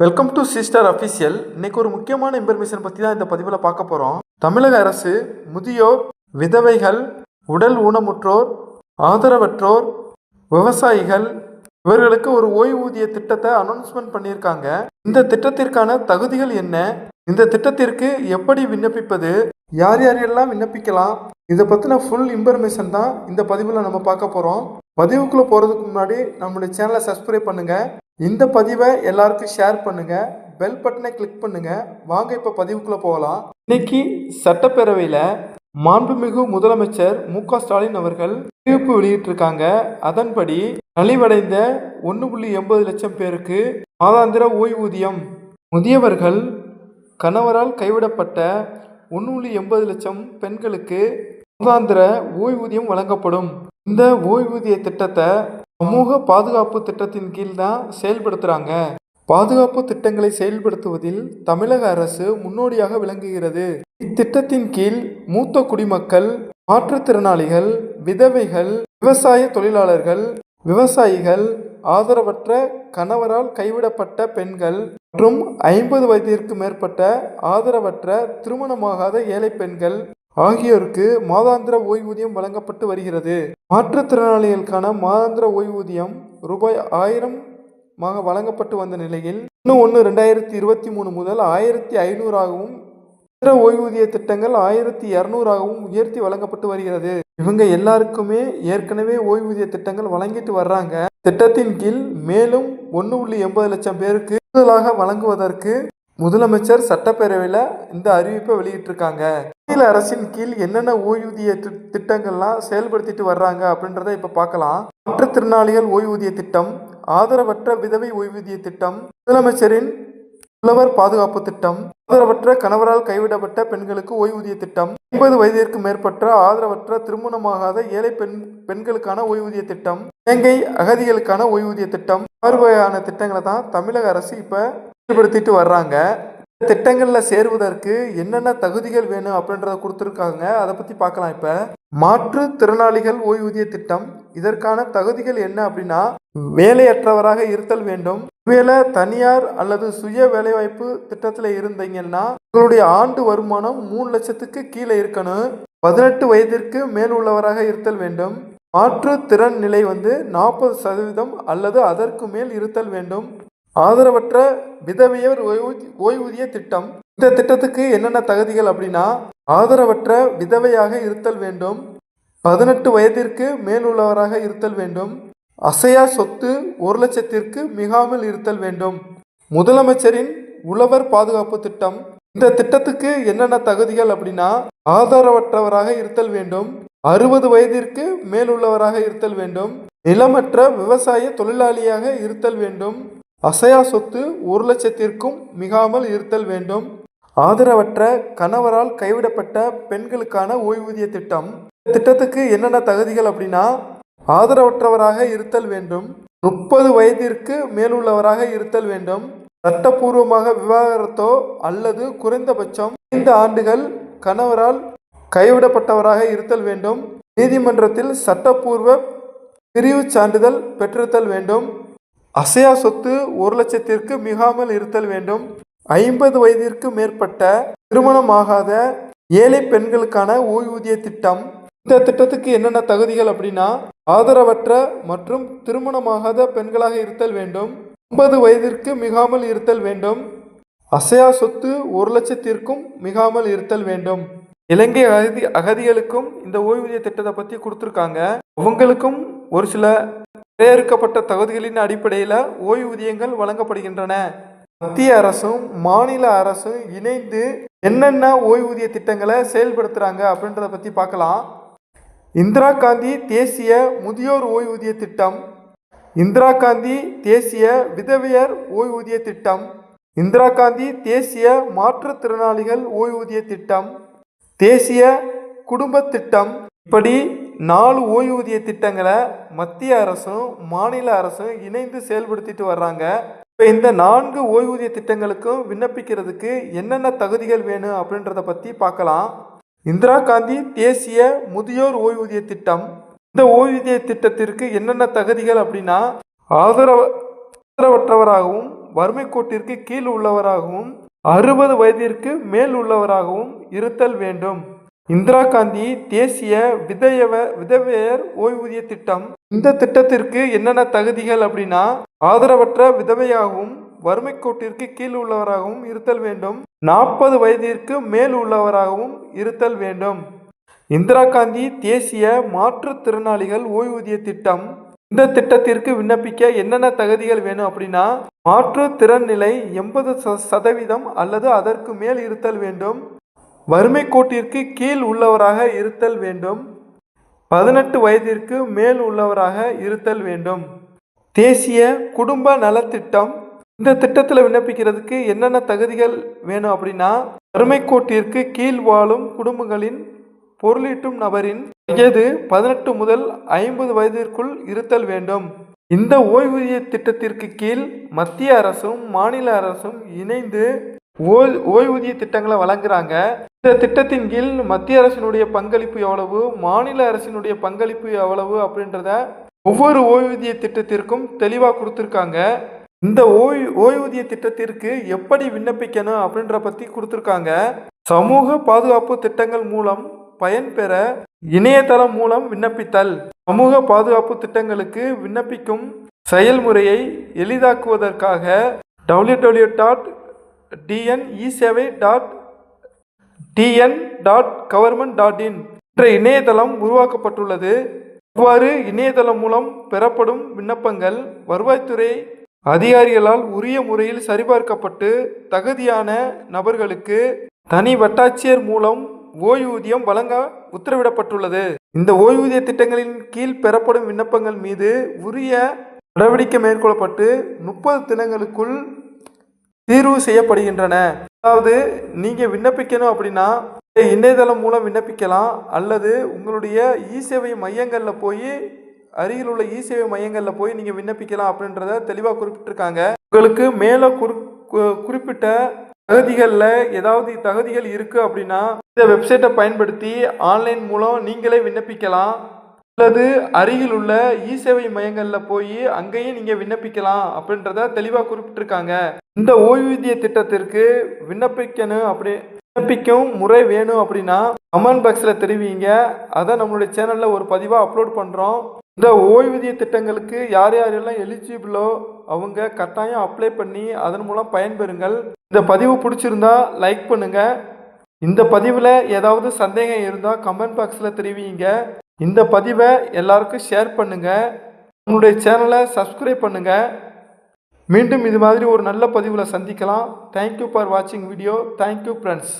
Welcome to sister official இன்னைக்கு ஒரு முக்கியமான இன்ஃபர்மேஷன் பற்றி தான் இந்த பதிவில் பார்க்க போகிறோம் தமிழக அரசு முதியோர் விதவைகள் உடல் ஊனமுற்றோர் ஆதரவற்றோர் விவசாயிகள் இவர்களுக்கு ஒரு ஓய்வூதிய திட்டத்தை அனௌன்ஸ்மெண்ட் பண்ணியிருக்காங்க. இந்த திட்டத்திற்கான தகுதிகள் என்ன? இந்த திட்டத்திற்கு எப்படி விண்ணப்பிப்பது? யார் யாரெல்லாம் விண்ணப்பிக்கலாம்? இதை பற்றின ஃபுல் இன்ஃபர்மேஷன் தான் இந்த பதிவில் நம்ம பார்க்க போகிறோம் பதிவுக்குள்ளே போகிறதுக்கு முன்னாடி நம்மளுடைய சேனலை சப்ஸ்கிரைப் பண்ணுங்கள் இந்த பதிவை எல்லாருக்கும் ஷேர் பண்ணுங்கள் பெல் பட்டனை கிளிக் பண்ணுங்கள் வாங்க இப்போ பதிவுக்குள்ளே போகலாம். இன்னைக்கு சட்டப்பேரவையில் மாண்புமிகு முதலமைச்சர் மு க ஸ்டாலின் அவர்கள் அறிவிப்பு வெளியிட்டிருக்காங்க. அதன்படி நலிவடைந்த ஒன்று புள்ளி எண்பது லட்சம் பேருக்கு மாதாந்திர ஓய்வூதியம். முதியவர்கள் கணவரால் கைவிடப்பட்ட ஒன்று புள்ளி எண்பது லட்சம் பெண்களுக்கு மாதாந்திர ஓய்வூதியம் வழங்கப்படும். இந்த ஓய்வூதிய திட்டத்தை சமூக பாதுகாப்பு திட்டத்தின் கீழ் தான் செயல்படுத்துகிறாங்க பாதுகாப்பு திட்டங்களை செயல்படுத்துவதில் தமிழக அரசு முன்னோடியாக விளங்குகிறது. இத்திட்டத்தின் கீழ் மூத்த குடிமக்கள் மாற்றுத்திறனாளிகள் விதவைகள் விவசாய தொழிலாளர்கள் விவசாயிகள் ஆதரவற்ற கணவரால் கைவிடப்பட்ட பெண்கள் மற்றும் ஐம்பது வயதிற்கு மேற்பட்ட ஆதரவற்ற திருமணமாகாத ஏழை பெண்கள் ஆகியோருக்கு மாதாந்திர ஓய்வூதியம் வழங்கப்பட்டு வருகிறது. மாற்றுத்திறனாளிகளுக்கான மாதாந்திர ஓய்வூதியம் ரூபாய் ஆயிரம் மாக வழங்கப்பட்டு வந்த நிலையில் ஒன்று ஒன்று ரெண்டாயிரத்தி இருபத்தி மூணு முதல் ஆயிரத்தி ஐநூறாகவும் இதர ஓய்வூதிய திட்டங்கள் ஆயிரத்தி இரநூறாகவும் உயர்த்தி வழங்கப்பட்டு வருகிறது. இவங்க எல்லாருக்குமே ஏற்கனவே ஓய்வூதிய திட்டங்கள் வழங்கிட்டு வர்றாங்க. திட்டத்தின் கீழ் மேலும் ஒன்று புள்ளி எண்பது லட்சம் பேருக்கு கூடுதலாக வழங்குவதற்கு முதலமைச்சர் சட்டப்பேரவையில் இந்த அறிவிப்பை வெளியிட்டிருக்காங்க. மாநில அரசின் கீழ் என்னென்ன ஓய்வூதிய திட்டங்கள்லாம் செயல்படுத்திட்டு வர்றாங்க அப்படின்றத இப்போ பார்க்கலாம். மாற்றுத்திறனாளிகள் ஓய்வூதிய திட்டம் ஆதரவற்ற விதவை ஓய்வூதிய திட்டம் முதலமைச்சரின் உழவர் பாதுகாப்பு திட்டம் ஆதரவற்ற கணவரால் கைவிடப்பட்ட பெண்களுக்கு ஓய்வூதிய திட்டம் ஐம்பது வயதிற்கு மேற்பட்ட ஆதரவற்ற திருமணமாகாத ஏழை பெண் பெண்களுக்கான ஓய்வூதிய திட்டம் இலங்கை அகதிகளுக்கான ஓய்வூதிய திட்டம் பார்வையான திட்டங்களை தான் தமிழக அரசு இப்போ செயல்படுத்திட்டு வர்றாங்க. திட்டங்களில் சேருவதற்கு என்னென்ன தகுதிகள் வேணும் அப்படின்றத கொடுத்துருக்காங்க. அதை பற்றி பார்க்கலாம் இப்போ. மாற்றுத்திறனாளிகள் ஓய்வூதிய திட்டம். இதற்கான தகுதிகள் என்ன அப்படின்னா வேலையற்றவராக இருத்தல் வேண்டும். ஒருவேளை தனியார் அல்லது சுய வேலைவாய்ப்பு திட்டத்தில் இருந்தீங்கன்னா உங்களுடைய ஆண்டு வருமானம் மூணு லட்சத்துக்கு கீழே இருக்கணும். பதினெட்டு வயதிற்கு மேல் உள்ளவராக இருத்தல் வேண்டும். மாற்றுத்திறன் நிலை வந்து நாற்பது சதவீதம் அல்லது அதற்கு மேல் இருத்தல் வேண்டும். ஆதரவற்ற விதவையர் ஓய்வூதி ஓய்வூதிய திட்டம். இந்த திட்டத்துக்கு என்னென்ன தகுதிகள் அப்படின்னா ஆதரவற்ற விதவையாக இருத்தல் வேண்டும். பதினெட்டு வயதிற்கு மேல் உள்ளவராக இருத்தல் வேண்டும். அசையா சொத்து ஒரு லட்சத்திற்கு மிகாமல் இருத்தல் வேண்டும். முதலமைச்சரின் உழவர் பாதுகாப்பு திட்டம். இந்த திட்டத்துக்கு என்னென்ன தகுதிகள் அப்படின்னா ஆதரவற்றவராக இருத்தல் வேண்டும். அறுபது வயதிற்கு மேலுள்ளவராக இருத்தல் வேண்டும். நிலமற்ற விவசாய தொழிலாளியாக இருத்தல் வேண்டும். அசையா சொத்து ஒரு லட்சத்திற்கும் மிகாமல் இருத்தல் வேண்டும். ஆதரவற்ற கணவரால் கைவிடப்பட்ட பெண்களுக்கான ஓய்வூதிய திட்டம். இந்த திட்டத்துக்கு என்னென்ன தகுதிகள் அப்படின்னா ஆதரவற்றவராக இருத்தல் வேண்டும். முப்பது வயதிற்கு மேலுள்ளவராக இருத்தல் வேண்டும். சட்டப்பூர்வமாக விவாகரத்தோ அல்லது குறைந்தபட்சம் ஐந்து ஆண்டுகள் கணவரால் கைவிடப்பட்டவராக இருத்தல் வேண்டும். நீதிமன்றத்தில் சட்டப்பூர்வ பிரிவுச் சான்றிதழ் பெற்றிருத்தல் வேண்டும். அசையா சொத்து ஒரு லட்சத்திற்கு மிகாமல் இருத்தல் வேண்டும். ஐம்பது வயதிற்கு மேற்பட்ட திருமணமாகாத ஏழை பெண்களுக்கான ஓய்வூதிய திட்டம். இந்த திட்டத்துக்கு என்னென்ன தகுதிகள் அப்படின்னா ஆதரவற்ற மற்றும் திருமணமாகாத பெண்களாக இருத்தல் வேண்டும். ஐம்பது வயதிற்கு மிகாமல் இருத்தல் வேண்டும். அசையா சொத்து ஒரு லட்சத்திற்கும் மிகாமல் இருத்தல் வேண்டும். இலங்கை அகதி அகதிகளுக்கும் இந்த ஓய்வூதிய திட்டத்தை பற்றி கொடுத்துருக்காங்க. அவங்களுக்கும் ஒரு சில வரையறுக்கப்பட்ட தகுதிகளின் அடிப்படையில் ஓய்வூதியங்கள் வழங்கப்படுகின்றன. மத்திய அரசும் மாநில அரசும் இணைந்து என்னென்ன ஓய்வூதிய திட்டங்களை செயல்படுத்துகிறாங்க அப்படின்றத பற்றி பார்க்கலாம். இந்திரா காந்தி தேசிய முதியோர் ஓய்வூதிய திட்டம். இந்திரா காந்தி தேசிய விதவையர் ஓய்வூதிய திட்டம். இந்திரா காந்தி தேசிய மாற்றுத்திறனாளிகள் ஓய்வூதிய திட்டம். தேசிய குடும்ப திட்டம். இப்படி நாலு ஓய்வூதிய திட்டங்களை மத்திய அரசும் மாநில அரசும் இணைந்து செயல்படுத்திட்டு வர்றாங்க. இப்போ இந்த நான்கு ஓய்வூதிய திட்டங்களுக்கும் விண்ணப்பிக்கிறதுக்கு என்னென்ன தகுதிகள் வேணும் அப்படின்றத பற்றி பார்க்கலாம். இந்திரா காந்தி தேசிய முதியோர் ஓய்வூதிய திட்டம். இந்த ஓய்வூதிய திட்டத்திற்கு என்னென்ன தகுதிகள் அப்படின்னா ஆதரவ ஆதரவற்றவராகவும் வறுமை கோட்டிற்கு கீழ் உள்ளவராகவும் அறுபது வயதிற்கு மேல் உள்ளவராகவும் இருத்தல் வேண்டும். இந்திரா காந்தி தேசிய விதயவ விதவையர் ஓய்வூதிய திட்டம். இந்த திட்டத்திற்கு என்னென்ன தகுதிகள் அப்படின்னா ஆதரவற்ற விதவையாகவும் வறுமை கோட்டிற்கு கீழ் உள்ளவராகவும் இருத்தல் வேண்டும். நாற்பது வயதிற்கு மேல் உள்ளவராகவும் இருத்தல் வேண்டும். இந்திரா காந்தி தேசிய மாற்றுத்திறனாளிகள் ஓய்வூதிய திட்டம். இந்த திட்டத்திற்கு விண்ணப்பிக்க என்னென்ன தகுதிகள் வேணும் அப்படின்னா மாற்றுத்திறன் நிலை எண்பது சதவீதம் அல்லது அதற்கு மேல் இருத்தல் வேண்டும். வறுமை கோட்டிற்கு கீழ் உள்ளவராக இருத்தல் வேண்டும். பதினெட்டு வயதிற்கு மேல் உள்ளவராக இருத்தல் வேண்டும். தேசிய குடும்ப நலத்திட்டம். இந்த திட்டத்தில் விண்ணப்பிக்கிறதுக்கு என்னென்ன தகுதிகள் வேணும் அப்படின்னா வறுமை கோட்டிற்கு கீழ் வாழும் குடும்பங்களின் பொருளீட்டும் நபரின் வயது பதினெட்டு முதல் ஐம்பது வயதிற்குள் இருத்தல் வேண்டும். இந்த ஓய்வூதிய திட்டத்திற்கு கீழ் மத்திய அரசும் மாநில அரசும் இணைந்து ஓய் ஓய்வூதிய திட்டங்களை வழங்குறாங்க. இந்த திட்டத்தின் கீழ் மத்திய அரசினுடைய பங்களிப்பு எவ்வளவு மாநில அரசினுடைய பங்களிப்பு எவ்வளவு அப்படின்றத ஒவ்வொரு ஓய்வூதிய திட்டத்திற்கும் தெளிவாக கொடுத்துருக்காங்க. இந்த ஓய் ஓய்வூதிய திட்டத்திற்கு எப்படி விண்ணப்பிக்கணும் அப்படின்ற பற்றி கொடுத்துருக்காங்க. சமூக பாதுகாப்பு திட்டங்கள் மூலம் பயன்பெற இணையதளம் மூலம் விண்ணப்பித்தல். சமூக பாதுகாப்பு திட்டங்களுக்கு விண்ணப்பிக்கும் செயல்முறையை எளிதாக்குவதற்காக W W dot TN esevai dot TN dot government dot in என்ற இணையதளம் உருவாக்கப்பட்டுள்ளது. இவ்வாறு இணையதளம் மூலம் பெறப்படும் விண்ணப்பங்கள் வருவாய்த்துறை அதிகாரிகளால் உரிய முறையில் சரிபார்க்கப்பட்டு தகுதியான நபர்களுக்கு தனி வட்டாட்சியர் மூலம் ஓய்வூதியம் வழங்க உத்தரவிடப்பட்டுள்ளது. இந்த ஓய்வூதிய திட்டங்களின் கீழ் பெறப்படும் விண்ணப்பங்கள் மீது உரிய நடவடிக்கை மேற்கொள்ளப்பட்டு முப்பது தினங்களுக்குள் தீர்வு செய்யப்படுகின்றன. அதாவது நீங்கள் விண்ணப்பிக்கணும் அப்படின்னா இணையதளம் மூலம் விண்ணப்பிக்கலாம். அல்லது உங்களுடைய இ சேவை மையங்களில் போய் அருகில் உள்ள இ சேவை மையங்களில் போய் நீங்கள் விண்ணப்பிக்கலாம் அப்படின்றத தெளிவாக குறிப்பிட்டிருக்காங்க. உங்களுக்கு மேலே குறி குறிப்பிட்ட தகுதிகளில் ஏதாவது தகுதிகள் இருக்குது அப்படின்னா இந்த வெப்சைட்டை பயன்படுத்தி ஆன்லைன் மூலம் நீங்களே விண்ணப்பிக்கலாம். அல்லது அருகில் உள்ள இ சேவை மையங்களில் போய் அங்கேயும் நீங்கள் விண்ணப்பிக்கலாம் அப்படின்றத தெளிவாக குறிப்பிட்டிருக்காங்க. இந்த ஓய்வூதிய திட்டத்திற்கு விண்ணப்பிக்கணும் அப்படி விண்ணப்பிக்கும் முறை வேணும் அப்படின்னா கமெண்ட் பாக்ஸில் தெரிவிங்க. அதை நம்மளுடைய சேனலில் ஒரு பதிவாக அப்லோட் பண்ணுறோம் இந்த ஓய்வூதிய திட்டங்களுக்கு யார் யாரெல்லாம் எலிஜிபிளோ அவங்க கட்டாயம் அப்ளை பண்ணி அதன் மூலம் பயன்பெறுங்கள். இந்த பதிவு பிடிச்சிருந்தா லைக் பண்ணுங்கள் இந்த பதிவில் ஏதாவது சந்தேகம் இருந்தால் கமெண்ட் பாக்ஸில் தெரிவிங்க. இந்த பதிவை எல்லாருக்கும் ஷேர் பண்ணுங்கள் உங்களுடைய சேனலை சப்ஸ்கிரைப் பண்ணுங்கள் மீண்டும் இது மாதிரி ஒரு நல்ல பதிவில் சந்திக்கலாம். தேங்க்யூ ஃபார் வாட்சிங் வீடியோ தேங்க்யூ ஃப்ரெண்ட்ஸ்